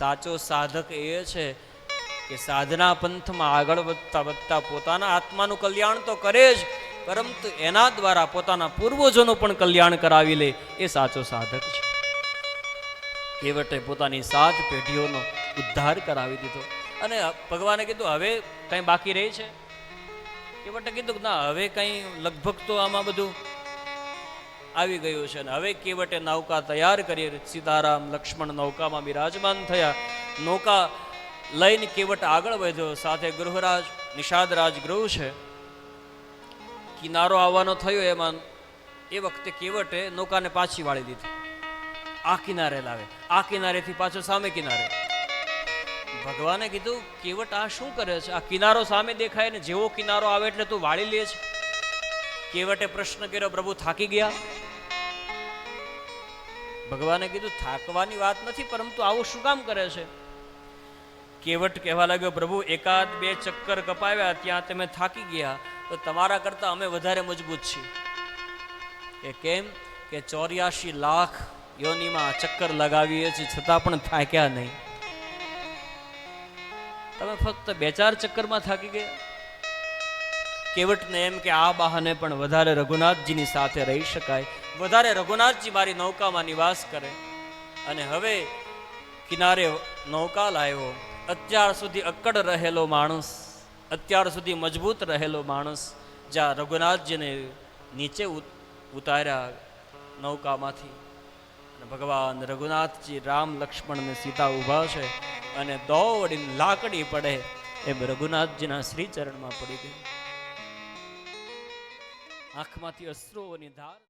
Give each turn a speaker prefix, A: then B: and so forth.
A: સાચો સાધક એ છે કે સાધના પંથમાં આગળ વધતા વધતા પોતાના આત્માનું કલ્યાણ તો કરે જ, પરંતુ એના દ્વારા પોતાના પૂર્વજોનું પણ કલ્યાણ કરાવી લે, એ સાચો સાધક છે. કેવટે પોતાની સાત પેઢીઓનો ઉદ્ધાર કરાવી દીધો. અને ભગવાને કીધું, હવે કંઈ બાકી રહી છે? કેવટે કીધું ના, હવે કંઈ લગભગ તો આમાં બધું આવી ગયું છે અને હવે કેવટે નૌકા તૈયાર કરી સીતારામ, લક્ષ્મણ નૌકામાં બિરાજમાન થયા. નૌકા લઈને કેવટ આગળ વધ્યો. સાથે ગૃહરાજ, નિષાદરાજ ગૃહ છે. કિનારો આવવાનો થયો એમાં. એ વખતે કેવટે નૌકાને પાછી વાળી દીધી. આ કિનારે લાવે. આ કિનારેથી પાછો સામે કિનારે. ભગવાને કીધું, કેવટ આ શું કરે છે? આ કિનારો સામે દેખાય ને જેવો કિનારો આવે એટલે તું વાળી લે છે. કેવટે પ્રશ્ન કર્યો, પ્રભુ થાકી ગયા. ભગવાને કીધું, થાકવાની વાત નથી, પરંતુ આવું શું કામ કરે છે? કેવટ કહેવા લાગ્યો, પ્રભુ, એકાદ બે ચક્કર કપાવ્યા, ત્યાં તમે થાકી ગયા. તો તમારા કરતાં અમે વધારે મજબૂત છીએ. કે કેમ કે ચોર્યાસી લાખ યોનીમાં ચક્કર લગાવીએ છીએ, છતાં પણ થાક્યા નહીં. તમે ફક્ત બે ચાર ચક્કરમાં થાકી ગયા. કેવટને એમ કે આ બહાને પણ વધારે રઘુનાથજીની સાથે રહી શકાય. વધારે રઘુનાથજી મારી નૌકામાં નિવાસ કરે. અને હવે કિનારે નૌકા લાવ્યો અત્યાર સુધી અક્કડ રહેલો માણસ, અત્યાર સુધી મજબૂત રહેલો માણસ, જ્યાં રઘુનાથજીને નીચે ઉતાર્યા નૌકામાંથી. ભગવાન રઘુનાથજી રામ લક્ષ્મણ અને સીતા ઊભા છે અને દોડીને લાકડી પડે એમ રઘુનાથજીના શ્રીચરણમાં પડી ગઈ આંખમાંથી અશ્રુઓની ધાર